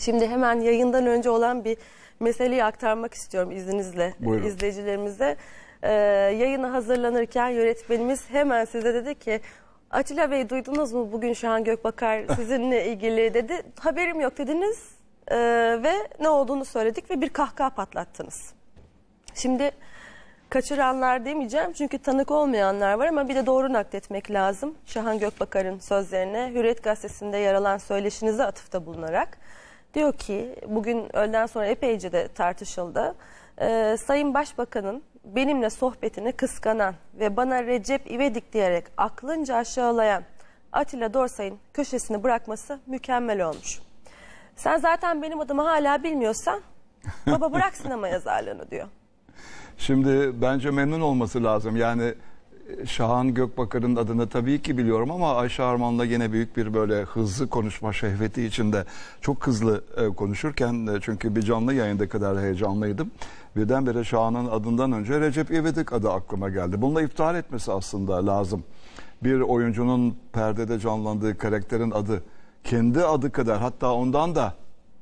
Şimdi hemen yayından önce olan bir meseleyi aktarmak istiyorum izninizle Buyurun. izleyicilerimize. Ee, yayına hazırlanırken yönetmenimiz hemen size dedi ki Atilla Bey duydunuz mu bugün Şahan Gökbakar sizinle ilgili dedi. Haberim yok dediniz Ee, ve ne olduğunu söyledik ve bir kahkaha patlattınız. Şimdi kaçıranlar demeyeceğim çünkü tanık olmayanlar var ama bir de doğru nakletmek lazım. Şahan Gökbakar'ın sözlerine Hürriyet Gazetesi'nde yer alan söyleşinize atıfta bulunarak. Diyor ki bugün öğleden sonra epeyce de tartışıldı. Ee, Sayın Başbakan'ın benimle sohbetini kıskanan ve bana Recep İvedik diyerek aklınca aşağılayan Atilla Dorsay'ın köşesini bırakması mükemmel olmuş. Sen zaten benim adımı hala bilmiyorsan baba bırak sinema yazarlığını diyor. Şimdi bence memnun olması lazım. Yani Şahan Gökbakar'ın adını tabii ki biliyorum ama Ayşe Arman'la yine büyük bir böyle hızlı konuşma şehveti içinde çok hızlı e, konuşurken e, çünkü bir canlı yayında kadar heyecanlıydım. Birdenbire Şahan'ın adından önce Recep İvedik adı aklıma geldi. Bununla iptal etmesi aslında lazım. Bir oyuncunun perdede canlandığı karakterin adı kendi adı kadar hatta ondan da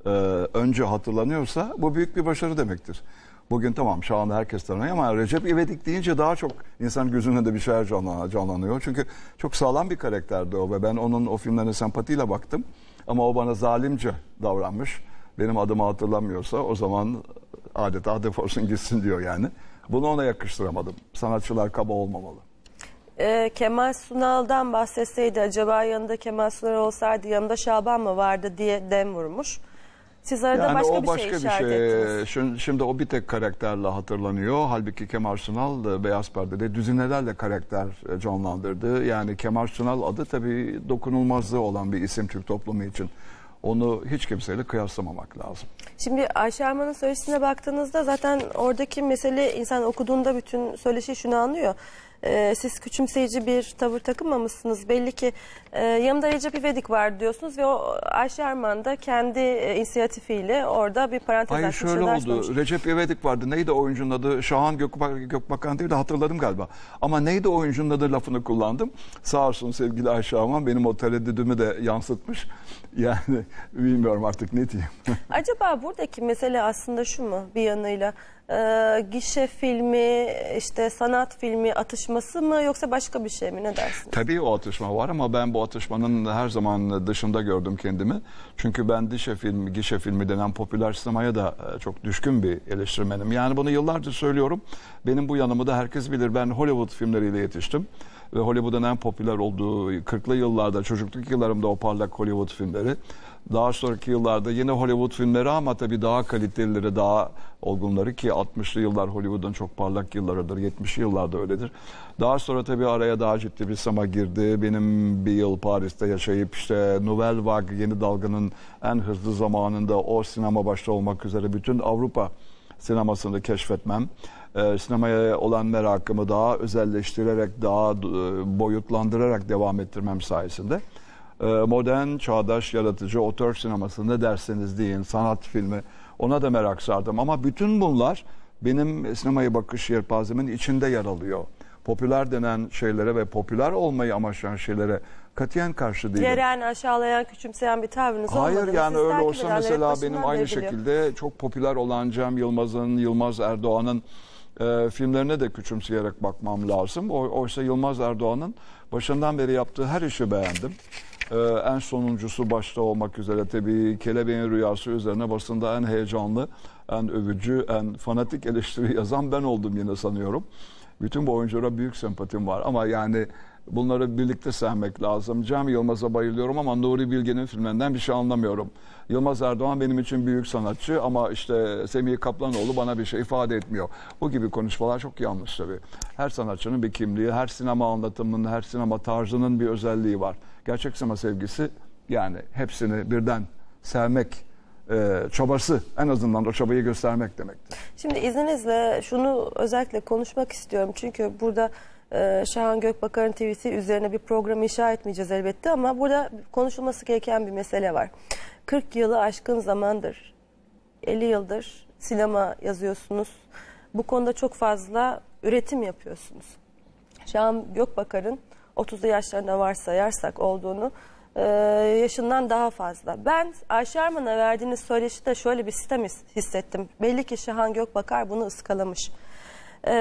e, önce hatırlanıyorsa bu büyük bir başarı demektir. Bugün tamam Şahan'ı herkes tanıyor ama Recep İvedik deyince daha çok insan gözünde de bir şeyler canlan- canlanıyor. Çünkü çok sağlam bir karakterdi o ve ben onun o filmlerine sempatiyle baktım. Ama o bana zalimce davranmış. Benim adımı hatırlamıyorsa o zaman adeta defolsun gitsin diyor yani. Bunu ona yakıştıramadım. Sanatçılar kaba olmamalı. Ee, Kemal Sunal'dan bahsetseydi acaba yanında Kemal Sunal olsaydı yanında Şaban mı vardı diye dem vurmuş. Siz arada Yani başka o bir başka şey bir işaret şey. ettiniz. Şimdi, şimdi o bir tek karakterle hatırlanıyor. Halbuki Kemal Sunal da Beyaz Perde'de düzinelerle karakter e, canlandırdı. Yani Kemal Sunal adı tabii dokunulmazlığı olan bir isim Türk toplumu için. Onu hiç kimseyle kıyaslamamak lazım. Şimdi Ayşe Arman'ın söyleşisine baktığınızda zaten oradaki mesele insan okuduğunda bütün söyleşi şunu anlıyor. Ee, siz küçümseyici bir tavır takınmamışsınız. Belli ki e, yanımda Recep İvedik var diyorsunuz ve o Ayşe Arman da kendi e, inisiyatifiyle orada bir parantez Hayır açmış şöyle oldu. açmamış. Recep İvedik vardı. Neydi oyuncunun adı? Şahan Gökbak Gökbakan değil de hatırladım galiba. Ama neydi oyuncunun adı lafını kullandım. Sağ olsun sevgili Ayşe Arman benim o tereddüdümü de yansıtmış. Yani bilmiyorum artık ne diyeyim. Acaba buradaki mesele aslında şu mu bir yanıyla? Ee, gişe filmi, işte sanat filmi atışması mı yoksa başka bir şey mi? Ne dersin? Tabii o atışma var ama ben bu atışmanın her zaman dışında gördüm kendimi. Çünkü ben dişe filmi, gişe filmi denen popüler sinemaya da e, çok düşkün bir eleştirmenim. Yani bunu yıllardır söylüyorum. Benim bu yanımı da herkes bilir. Ben Hollywood filmleriyle yetiştim. Ve Hollywood'un en popüler olduğu 40'lı yıllarda, çocukluk yıllarımda o parlak Hollywood filmleri. Daha sonraki yıllarda yine Hollywood filmleri ama tabii daha kalitelileri, daha olgunları ki 60'lı yıllar Hollywood'un çok parlak yıllarıdır. 70'li yıllarda öyledir. Daha sonra tabii araya daha ciddi bir sinema girdi. Benim bir yıl Paris'te yaşayıp işte Nouvelle Vague yeni dalganın en hızlı zamanında o sinema başta olmak üzere bütün Avrupa sinemasını keşfetmem, e, sinemaya olan merakımı daha özelleştirerek, daha e, boyutlandırarak devam ettirmem sayesinde e, modern, çağdaş, yaratıcı, otör sinemasında derseniz deyin, sanat filmi ona da merak sardım. Ama bütün bunlar benim sinemaya bakış yelpazemin içinde yer alıyor. Popüler denen şeylere ve popüler olmayı amaçlayan şeylere katiyen karşı değilim. Yeren, aşağılayan, küçümseyen bir tavrınız olmadığını Hayır yani siz öyle olsa mesela benim aynı şekilde çok popüler olan Cem Yılmaz'ın, Yılmaz Erdoğan'ın e, filmlerine de küçümseyerek bakmam lazım. O, oysa Yılmaz Erdoğan'ın başından beri yaptığı her işi beğendim. E, en sonuncusu başta olmak üzere tabii Kelebeğin Rüyası üzerine basında en heyecanlı, en övücü, en fanatik eleştiri yazan ben oldum yine sanıyorum. Bütün bu oyunculara büyük sempatim var ama yani bunları birlikte sevmek lazım. Cem Yılmaz'a bayılıyorum ama Nuri Bilge'nin filmlerinden bir şey anlamıyorum. Yılmaz Erdoğan benim için büyük sanatçı ama işte Semih Kaplanoğlu bana bir şey ifade etmiyor. Bu gibi konuşmalar çok yanlış tabii. Her sanatçının bir kimliği, her sinema anlatımının, her sinema tarzının bir özelliği var. Gerçek sinema sevgisi yani hepsini birden sevmek e, çabası en azından o çabayı göstermek demektir. Şimdi izninizle şunu özellikle konuşmak istiyorum. Çünkü burada e, Şahan Gökbakar'ın TV'si üzerine bir program inşa etmeyeceğiz elbette ama burada konuşulması gereken bir mesele var. 40 yılı aşkın zamandır, 50 yıldır sinema yazıyorsunuz. Bu konuda çok fazla üretim yapıyorsunuz. Şahan Gökbakar'ın 30'lu yaşlarında varsayarsak olduğunu e, yaşından daha fazla. Ben Ayşe Arman'a verdiğiniz söyleşide şöyle bir sistem his- hissettim. Belli ki Şahan Gökbakar bunu ıskalamış. E,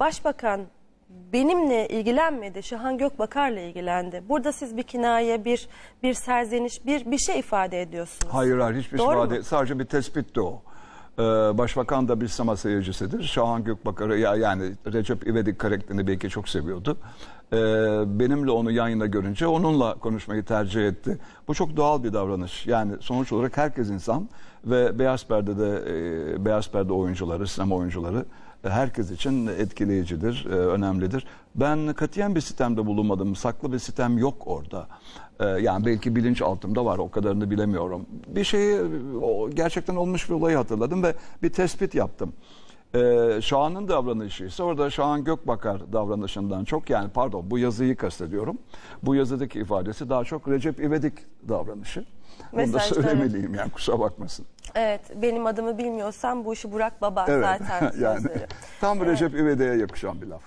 Başbakan benimle ilgilenmedi. Şahan Gökbakar'la ilgilendi. Burada siz bir kinaye, bir bir serzeniş, bir bir şey ifade ediyorsunuz. Hayır hayır hiçbir Doğru ifade mu? sadece bir tespitti o. Ee, Başbakan da bir sinema seyircisidir. Şahan Gökbakar'ı ya yani Recep İvedik karakterini belki çok seviyordu. Ee, benimle onu yan yana görünce onunla konuşmayı tercih etti. Bu çok doğal bir davranış. Yani sonuç olarak herkes insan ve Beyaz Perde'de e, Beyaz Perde oyuncuları, sinema oyuncuları herkes için etkileyicidir, e, önemlidir. Ben katiyen bir sistemde bulunmadım. Saklı bir sistem yok orada. E, Yani belki bilinç altımda var o kadarını bilemiyorum. Bir şeyi gerçekten olmuş bir olayı hatırladım ve bir tespit yaptım. Ee, Şahan'ın davranışı ise orada Şahan Gökbakar davranışından çok yani pardon bu yazıyı kastediyorum. Bu yazıdaki ifadesi daha çok Recep İvedik davranışı. Bunu da söylemeliyim yani kusura bakmasın. Evet, benim adımı bilmiyorsan bu işi Burak Baba Evet zaten yani tam Recep İvedik'e yakışan bir laf.